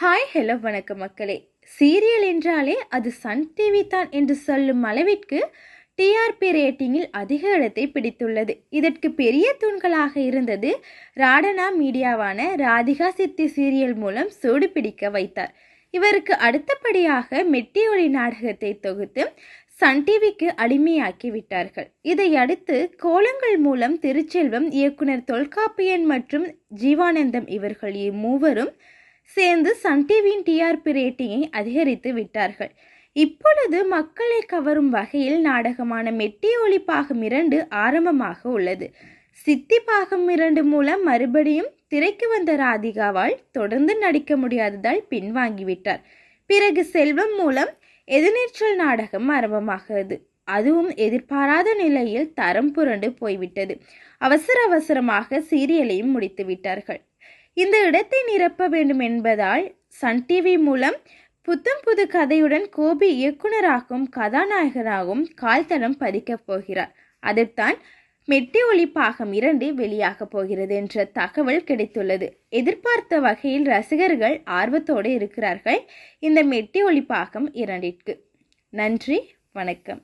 Hi hello வணக்கம் மக்களே. Serial என்றாலே அது சன் டிவி தான் என்று சொல்லும் அளவிற்கு டிஆர்பி ரேட்டிங்கில் அதிக இடத்தை பிடித்துள்ளது. இதற்கு பெரிய தூண்களாக இருந்தது ராடனா மீடியாவான ராதிகா சித்தி சீரியல் மூலம் சூடு பிடிக்க வைத்தார். இவருக்கு அடுத்தபடியாக மெட்டி ஒளி நாடகத்தை தொகுத்து சன் டிவிக்கு அடிமையாக்கி விட்டார்கள். இதையடுத்து கோலங்கள் மூலம் திருச்செல்வம் இயக்குனர் தொல்காப்பியன் மற்றும் ஜீவானந்தம் இவர்கள் மூவரும் சேர்ந்து சன் டிவியின் டிஆர்பி ரேட்டிங்கை அதிகரித்து விட்டார்கள். இப்பொழுது மக்களை கவரும் வகையில் நாடகமான மெட்டி ஒளி பாகம் இரண்டு ஆரம்பமாக உள்ளது. சித்தி பாகம் இரண்டு மூலம் மறுபடியும் திரைக்கு வந்த ராதிகாவால் தொடர்ந்து நடிக்க முடியாததால் பின்வாங்கிவிட்டார். பிறகு செல்வம் மூலம் எதிர்நீச்சல் நாடகம் ஆரம்பமாகிறது. அதுவும் எதிர்பாராத நிலையில் தரம் புரண்டு போய்விட்டது. அவசர அவசரமாக சீரியலையும் முடித்து விட்டார்கள் இந்த இடத்தை நிரப்ப வேண்டும் என்பதால் சன் டிவி மூலம் புத்தம் புது கதையுடன் கோபி இயக்குனராகவும் கதாநாயகராகவும் கால்தடம் பதிக்கப் போகிறார். அதைத்தான் மெட்டி ஒளி பாகம் இரண்டு வெளியாக போகிறது என்ற தகவல் கிடைத்துள்ளது. எதிர்பார்த்த வகையில் ரசிகர்கள் ஆர்வத்தோடு இருக்கிறார்கள். இந்த மெட்டி ஒளி பாகம் இரண்டிற்கு. நன்றி வணக்கம்.